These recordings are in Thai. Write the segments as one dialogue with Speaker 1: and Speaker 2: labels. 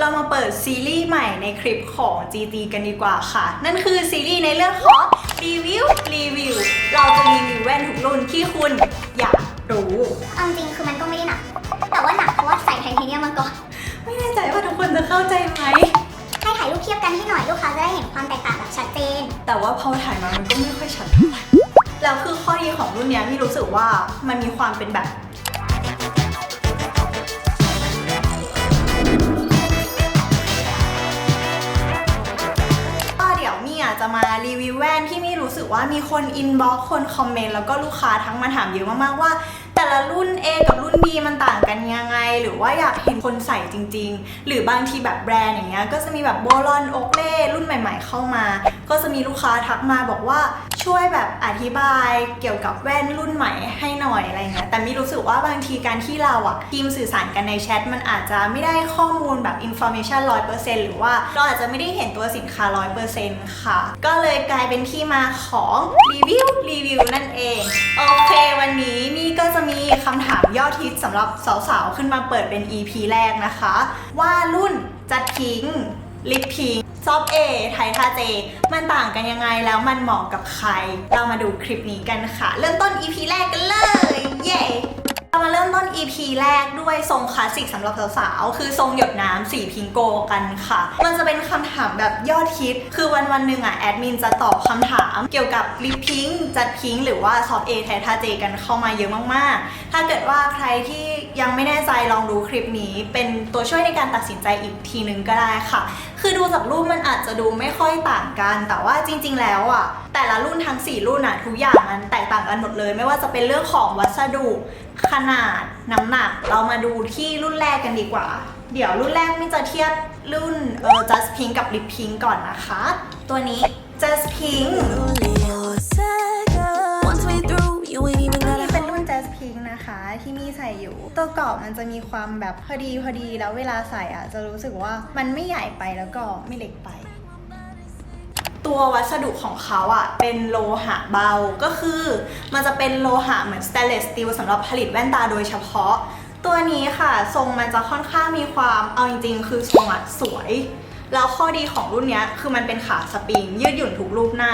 Speaker 1: เรามาเปิดซีรีส์ใหม่ในคลิปของ GT กันดีกว่าค่ะ นั่นคือซีรีส์ในเรื่องของรีวิวรีวิว เราจะรีวิวแว่นทุกรุ่นที่คุณอยากรู้
Speaker 2: เอาจริงคือมันก็ไม่ได้หนัก แต่ว่าหนักเพราะว่าใส่ไทเทเนียมมาก่อน
Speaker 1: ไม่แน่ใจว่าทุกคนจะเข้าใจไหม
Speaker 2: ให้ถ่ายรูปเทียบกันให้หน่อยลูกค้าจะได้เห็นความแตกต่างแบบชัดเจน
Speaker 1: แต่ว่าพอถ่ายมามันก็ไม่ค่อยชัดเท่าไหร่แล้วคือข้อดีของรุ่นเนี้ยมีรู้สึกว่ามันมีความเป็นแบบ จะมารีวิวแว่นที่มี่รู้สึกว่ามีคนอินบ็อกคนคอมเมนต์แล้วก็ลูกค้าทั้งมาถามเยอะมากๆว่า แต่ละรุ่น A กับรุ่น B มันต่างกันยังไง หรือว่าอยากเห็นคนใส่จริง ๆ หรือบางทีแบบแบรนด์อย่างเงี้ยก็จะมีแบบโบลอนโอเล่รุ่นใหม่ ๆ เข้ามา ก็จะมีลูกค้าทักมาบอกว่าช่วยแบบอธิบายเกี่ยวกับแว่นรุ่นใหม่ให้หน่อยอะไรเงี้ยแต่มีรู้สึกว่าบางทีการที่เราอะทีมสื่อสารกันในแชทมันอาจจะไม่ได้ข้อมูลแบบ information 100%หรือว่าเราอาจจะไม่ได้เห็นตัวสินค้า100%ค่ะ ก็เลยกลายเป็นที่มาของรีวิวรีวิวนั่นเองโอเค วันนี้นี่ก็จะมีคำถามยอดฮิตสำหรับสาวๆขึ้นมาเปิดเป็น EP แรกนะคะ ว่ารุ่นจัดพิง ลิปพิงซอฟเอไททาเจ มันต่างกันยังไงแล้วมันเหมาะกับใคร เรามาดูคลิปนี้กันค่ะ เริ่มต้น EP แรกกันเลย เย้เรามาเริ่มต้น EP แรกด้วยทรงคลาสสิกสำหรับสาวๆ คือทรงหยดน้ำสีพิงโกกันค่ะ มันจะเป็นคำถามแบบยอดฮิต คือวันวันหนึ่งอะแอดมินจะตอบคำถามเกี่ยวกับลิปพิงจัดพิงหรือว่าซอฟเอไททาเจกันเข้ามาเยอะมากๆ ถ้าเกิดว่าใครที่ยังไม่แน่ใจลองดูคลิปนี้ เป็นตัวช่วยในการตัดสินใจอีกทีนึงก็ได้ค่ะคือดูจากรูปมันอาจจะดูไม่ค่อยต่างกัน แต่ว่าจริง ๆ แล้วอะแต่ละรุ่นทั้ง 4 รุ่นอะทุกอย่างมันแตกต่างกันหมดเลย ไม่ว่าจะเป็นเรื่องของวัสดุขนาดน้ำหนัก เรามาดูที่รุ่นแรกกันดีกว่า เดี๋ยวรุ่นแรกมินจะเทียบรุ่นเออ just pink กับ lip pink ก่อนนะคะ ตัวนี้ just pink นะคะ ที่มีใส่อยู่ ตัวกรอบมันจะมีความแบบพอดีพอดีแล้วเวลาใส่อะ จะรู้สึกว่ามันไม่ใหญ่ไปแล้วก็ไม่เล็กไป ตัววัสดุของเขาอะเป็นโลหะเบาก็คือมันจะเป็นโลหะเหมือน stainless steel สำหรับผลิตแว่นตาโดยเฉพาะ ตัวนี้ค่ะ ทรงมันจะค่อนข้างมีความเอาจริงๆ คือทรงอะสวยแล้วข้อดีของรุ่นนี้คือมันเป็นขาสปริง ยืดหยุ่นทุกรูปหน้า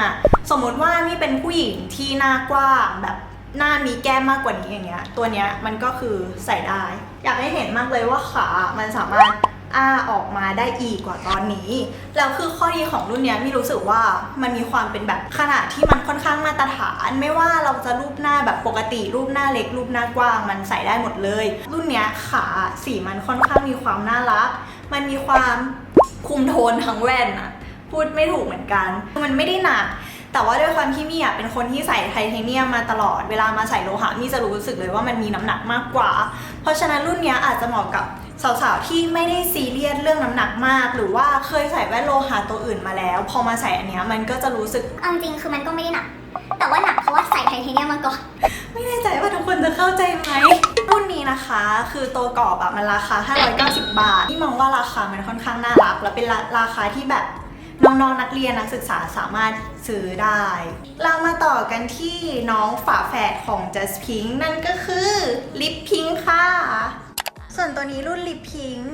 Speaker 1: สมมติว่านี่เป็นผู้หญิงที่หน้ากว้างแบบ หน้ามีแก้มมากกว่านี้อย่างเงี้ย ตัวเนี้ยมันก็คือใส่ได้ อยากให้เห็นมากเลยว่าขา มันสามารถอ้าออกมาได้อีกกว่าตอนนี้ แล้วคือข้อดีของรุ่นเนี้ยมีรู้สึกว่ามันมีความเป็นแบบขนาดที่มันค่อนข้างมาตรฐาน ไม่ว่าเราจะรูปหน้าแบบปกติรูปหน้าเล็ก รูปหน้ากว้างมันใส่ได้หมดเลย รุ่นเนี้ยขาสีมันค่อนข้างมีความน่ารัก มันมีความคุมโทนทั้งแว่นอะพูดไม่ถูกเหมือนกัน มันไม่ได้หนัก แต่ว่าด้วยความที่มี่อะเป็นคนที่ใส่ไทเทเนียมมาตลอด เวลามาใส่โลหะมี่จะรู้สึกเลยว่ามันมีน้ำหนักมากกว่า เพราะฉะนั้นรุ่นเนี้ยอาจจะเหมาะกับสาวๆที่ไม่ได้ซีเรียสเรื่องน้ำหนักมาก หรือว่าเคยใส่แว่นโลหะตัวอื่นมาแล้ว พอมาใส่อันเนี้ยมันก็จะรู้สึก
Speaker 2: เอาจริงคือมันก็ไม่ได้หนัก แต่ว่าหนักเพราะว่าใส่ไทเทเนียมมาก่อน
Speaker 1: ไม่แน่ใจว่าทุกคนจะเข้าใจไหมรุ่นนี้นะคะ คือตัวกรอบอะมันราคา 590 บาท ที่มองว่าราคามันค่อนข้างน่ารัก และเป็นราราคาที่แบบ น้องๆนักเรียนนักศึกษาสามารถซื้อได้ เรามาต่อกันที่น้องฝาแฝดของ Just Pink นั่นก็คือ Lip Pink ค่ะ ส่วนตัวนี้รุ่น Lip Pink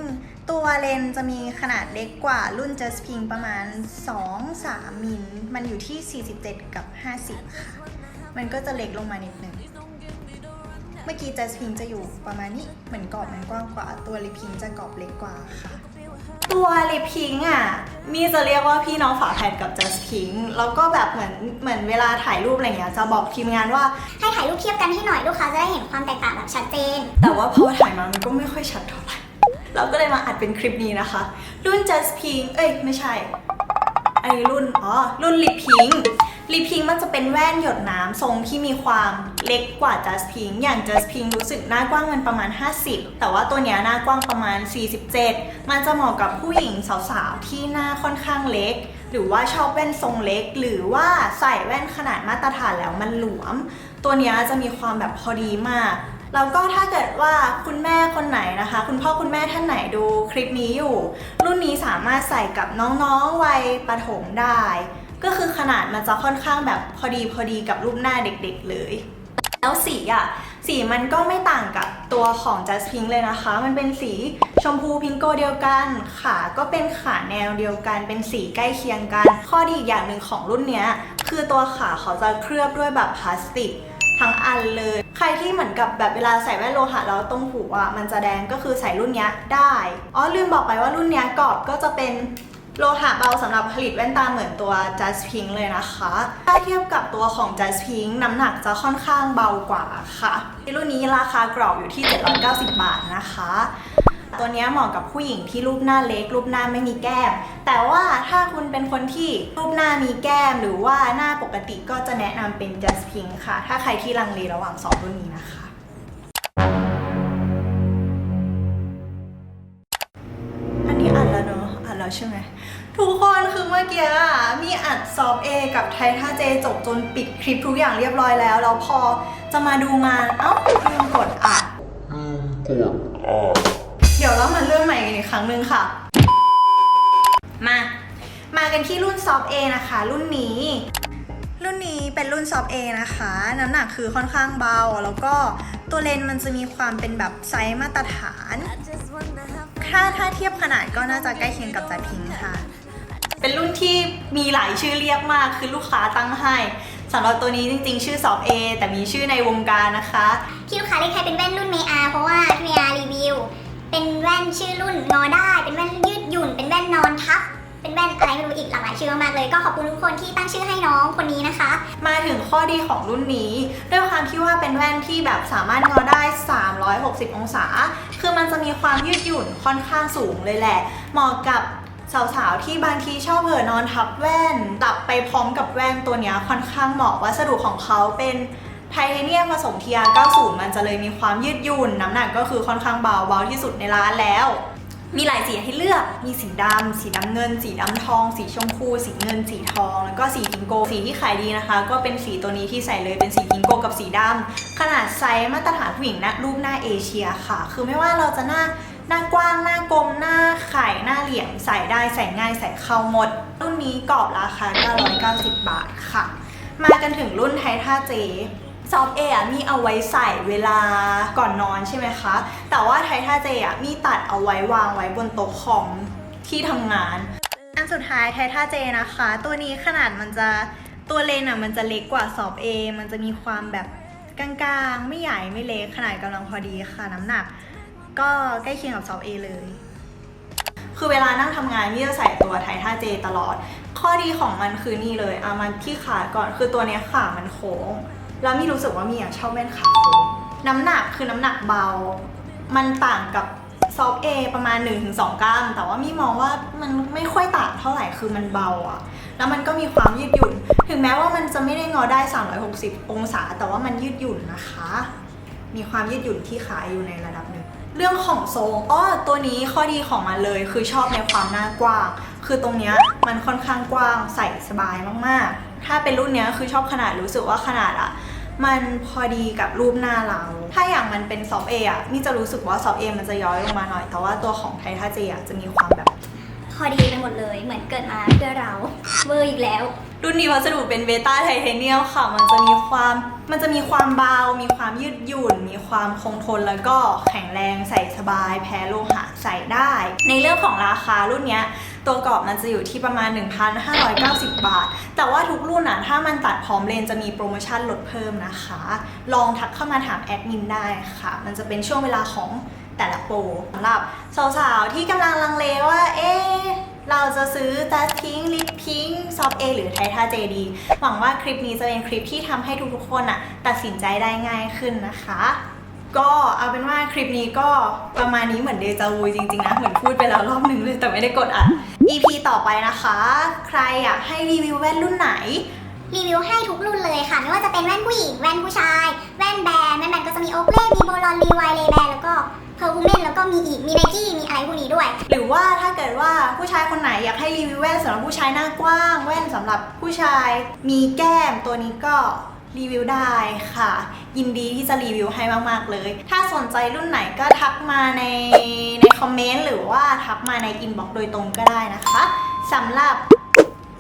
Speaker 1: ตัวเลนจะมีขนาดเล็กกว่ารุ่น Just Pink ประมาณ 2-3 มิล มันอยู่ที่ 47 กับ 50 ค่ะ มันก็จะเล็กลงมานิดนึง เมื่อกี้ Just Pink จะอยู่ประมาณนี้ เหมือนกรอบมันกว้างกว่า ตัว Lip Pink จะกรอบเล็กกว่าค่ะ ตัว Lip Pink อะมีจะเรียกว่าพี่น้องฝาแฝดกับ Just Pink แล้วก็แบบเหมือนเหมือนเวลาถ่ายรูปอะไรเงี้ยจะบอกทีมงานว่า
Speaker 2: ให้ถ่ายรูปเทียบกันให้หน่อยลูกค้าจะได้เห็นความแตกต่างแบบชัดเจน
Speaker 1: แต่ว่าพอถ่ายมามันก็ไม่ค่อยชัดเท่าไหร่เราก็เลยมาอัดเป็นคลิปนี้นะคะ รุ่น Just Pink เอ้ยไม่ใช่อันนี้รุ่น อ๋อ รุ่น Lip Pink Lip Pink มันจะเป็นแว่นหยดน้ำทรงที่มีความเล็กกว่า Just Pink อย่าง Just Pink รู้สึกหน้ากว้างมันประมาณ 50 แต่ว่าตัวเนี้ยหน้ากว้างประมาณ 47 มันจะเหมาะกับผู้หญิงสาวๆ ที่หน้าค่อนข้างเล็ก หรือว่าชอบแว่นทรงเล็ก หรือว่าใส่แว่นขนาดมาตรฐานแล้วมันหลวม ตัวเนี้ยจะมีความแบบพอดีมากแล้วก็ถ้าเกิดว่าคุณแม่คนไหนนะคะ คุณพ่อคุณแม่ท่านไหนดูคลิปนี้อยู่ รุ่นนี้สามารถใส่กับน้องๆวัยประถมได้ ก็คือขนาดมันจะค่อนข้างแบบพอดีพอดีกับรูปหน้าเด็กๆเลย แล้วสีอะ สีมันก็ไม่ต่างกับตัวของ Just Pink เลยนะคะ มันเป็นสีชมพูพิงโกเดียวกัน ขาก็เป็นขาแนวเดียวกัน เป็นสีใกล้เคียงกัน ข้อดีอีกอย่างหนึ่งของรุ่นเนี้ย คือตัวขาเขาจะเคลือบด้วยแบบพลาสติกทั้งอันเลย ใครที่เหมือนกับแบบเวลาใส่แว่นโลหะแล้วตรงหูอะมันจะแดงก็คือใส่รุ่นเนี้ยได้ อ๋อลืมบอกไปว่ารุ่นเนี้ยกรอบก็จะเป็น โลหะเบาสำหรับผลิตแว่นตาเหมือนตัว Just Pink เลยนะคะ ถ้าเทียบกับตัวของ Just Pink น้ำหนักจะค่อนข้างเบากว่าค่ะรุ่นนี้ราคากรอบอยู่ที่ 790 บาทนะคะ ตัวนี้เหมาะกับผู้หญิงที่รูปหน้าเล็ก รูปหน้าไม่มีแก้ม แต่ว่าถ้าคุณเป็นคนที่รูปหน้ามีแก้ม หรือว่าหน้าปกติก็จะแนะนำเป็น Just Pink ค่ะ ถ้าใครที่ลังเลระหว่างสองรุ่นนี้นะคะอันนี้อัดแล้วเนอะอัดแล้วใช่ไหม ทุกคนคือเมื่อกี้อะมีอัดซอฟเอกับไทท่าเจจบจนปิดคลิปทุกอย่างเรียบร้อยแล้ว แล้วพอจะมาดูงาน เอ้าลืมกดอัดเดี๋ยวเรามาเริ่มใหม่กันอีกครั้งหนึ่งค่ะ มา มากันที่รุ่นซอฟเอนะคะ รุ่นนี้ รุ่นนี้เป็นรุ่นซอฟเอนะคะ น้ำหนักคือค่อนข้างเบา แล้วก็ตัวเลนส์มันจะมีความเป็นแบบไซส์มาตรฐาน
Speaker 3: I just wanna have
Speaker 1: ถ้าถ้าเทียบขนาดก็น่าจะใกล้เคียงกับจัดพิงค์ค่ะ เป็นรุ่นที่มีหลายชื่อเรียกมาก คือลูกค้าตั้งให้สำหรับตัวนี้จริงๆ ชื่อซอฟเอแต่มีชื่อในวงการนะคะ
Speaker 2: ที่ลูกค้าเรียกใครเป็นแว่นรุ่นเมอาเพราะว่าเมอารีวิว เป็นแว่นชื่อรุ่นงอได้ เป็นแว่นยืดหยุ่น เป็นแว่นนอนทับ เป็นแว่นอะไรไม่รู้อีกหลากหลายชื่อมากๆเลย ก็ขอบคุณทุกคนที่ตั้งชื่อให้น้องคนนี้นะคะ
Speaker 1: มาถึงข้อดีของรุ่นนี้ ด้วยความที่ว่าเป็นแว่นที่แบบสามารถงอได้ 360 องศา คือมันจะมีความยืดหยุ่นค่อนข้างสูงเลยแหละ เหมาะกับ สาวๆ ที่บางทีชอบเผลอนอนทับแว่นตับไปพร้อมกับแว่นตัวเนี้ยค่อนข้างเหมาะวัสดุของเขาเป็นไทเทเนียมผสม TR90 มันจะเลยมีความยืดหยุ่น น้ำหนักก็คือค่อนข้างเบาเบาที่สุดในร้านแล้ว มีหลายสีให้เลือก มีสีดำ สีดำเงิน สีดำทอง สีชมพู สีเงิน สีทอง แล้วก็สีจิงโก สีที่ขายดีนะคะ ก็เป็นสีตัวนี้ที่ใส่เลยเป็นสีจิงโกกับสีดำ ขนาดไซส์มาตรฐานผู้หญิงนะรูปหน้าเอเชียค่ะ คือไม่ว่าเราจะหน้า หน้ากว้างหน้ากลมหน้าไข่หน้าเหลี่ยมใส่ได้ใส่ง่ายใส่เข้าหมด รุ่นนี้กรอบราคา 990 บาทค่ะ มากันถึงรุ่นไทท่าเจซอฟเออะมีเอาไว้ใส่เวลาก่อนนอนใช่ไหมคะ แต่ว่าไทท่าเจอะมีตัดเอาไว้วางไว้บนโต๊ะคอมที่ทำงาน อันสุดท้ายไทท่าเจนะคะ ตัวนี้ขนาดมันจะตัวเลนอะมันจะเล็กกว่าซอฟเอมันจะมีความแบบกลางๆ ไม่ใหญ่ไม่เล็กขนาดกำลังพอดีค่ะน้ำหนัก ก็ใกล้เคียงกับซอฟเอเลย คือเวลานั่งทำงานนี่จะใส่ตัวไทท่าเจตลอด ข้อดีของมันคือนี่เลยเอามันที่ขาก่อนคือตัวเนี้ยขามันโค้ง แล้วมีรู้สึกว่ามีอยากชอบแว่นขาโค้งน้ำหนักคือน้ำหนักเบา มันต่างกับซอฟเอประมาณ 1-2 กรัม แต่ว่ามีมองว่ามันไม่ค่อยต่างเท่าไหร่คือมันเบาอะแล้วมันก็มีความยืดหยุ่น ถึงแม้ว่ามันจะไม่ได้งอได้ 360 องศา แต่ว่ามันยืดหยุ่นนะคะ มีความยืดหยุ่นที่ขาอยู่ในระดับ เรื่องของทรงอ้อตัวนี้ข้อดีของมันเลย คือชอบในความหน้ากว้าง คือตรงเนี้ยมันค่อนข้างกว้างใส่สบายมากๆ ถ้าเป็นรุ่นเนี้ยคือชอบขนาดรู้สึกว่าขนาดอะมันพอดีกับรูปหน้าเรา ถ้าอย่างมันเป็นซอฟเออะนี่จะรู้สึกว่าซอฟเอมันจะย้อยลงมาหน่อย แต่ว่าตัวของไทท่าเจอะจะมีความแบบ
Speaker 2: พอดีไปหมดเลย เหมือนเกิดมาเพื่อเราเบอร์อีกแล้ว
Speaker 1: รุ่นนี้วัสดุเป็นเบต้าไทเทเนียมค่ะ มันจะมีความ มันจะมีความเบา มีความยืดหยุ่น มีความคงทนแล้วก็แข็งแรงใส่สบาย แพ้โลหะใส่ได้ ในเรื่องของราคารุ่นนี้ตัวกรอบมันจะอยู่ที่ประมาณ 1,590 บาท แต่ว่าทุกรุ่นอะถ้ามันตัดพร้อมเลนจะมีโปรโมชั่นลดเพิ่มนะคะ ลองทักเข้ามาถามแอดมินได้ค่ะ มันจะเป็นช่วงเวลาของแต่ละโปรสำหรับสาวๆที่กำลังลังเลว่า เอ๊ะ เราจะซื้อจัสพิงลิปพิงซอฟเอหรือไทท่าเจดีหวังว่าคลิปนี้จะเป็นคลิปที่ทำให้ทุกๆคนอะตัดสินใจได้ง่ายขึ้นนะคะ ก็เอาเป็นว่าคลิปนี้ก็ประมาณนี้เหมือนเดจาวูจริงๆนะ เหมือนพูดไปแล้วรอบนึงเลยแต่ไม่ได้กดอัด EP ต่อไปนะคะ ใครอยากให้รีวิวแว่นรุ่นไหน
Speaker 2: รีวิวให้ทุกรุ่นเลยค่ะ ไม่ว่าจะเป็นแว่นผู้หญิง แว่นผู้ชาย แว่นแบรนด์แว่นแบรนด์ก็จะมีโอเ l มีโบลอนรีไวเลแบนแล้วก็ เพอร์ m ูเมนแล้วก็มีอีก มีไนกี้มีอะไรพวกนี้ด้วย
Speaker 1: หรือว่าถ้าเกิดว่าผู้ชายคนไหนอยากให้รีวิวแว่นสำหรับผู้ชายหน้ากว้าง แว่นสำหรับผู้ชายมีแก้มตัวนี้ก็รีวิวได้ค่ะ ยินดีที่จะรีวิวให้มาก ๆ เลย ถ้าสนใจรุ่นไหนก็ทักมาในในคอมเมนต์หรือว่าทักมาในอินบ็อกซ์โดยตรงก็ได้นะคะสำหรับ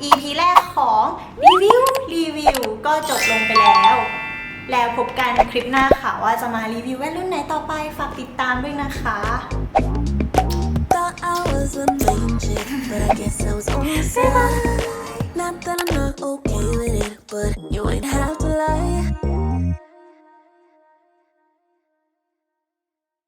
Speaker 1: EP แรกของรีวิวรีวิวก็จบลงไปแล้ว แล้วพบกันคลิปหน้าค่ะว่าจะมารีวิวแว่นรุ่นไหนต่อไป ฝากติดตามด้วยนะคะ
Speaker 3: Thought I was a main chick, but I guess I was on the side. Not that I'm not okay with it, but you ain't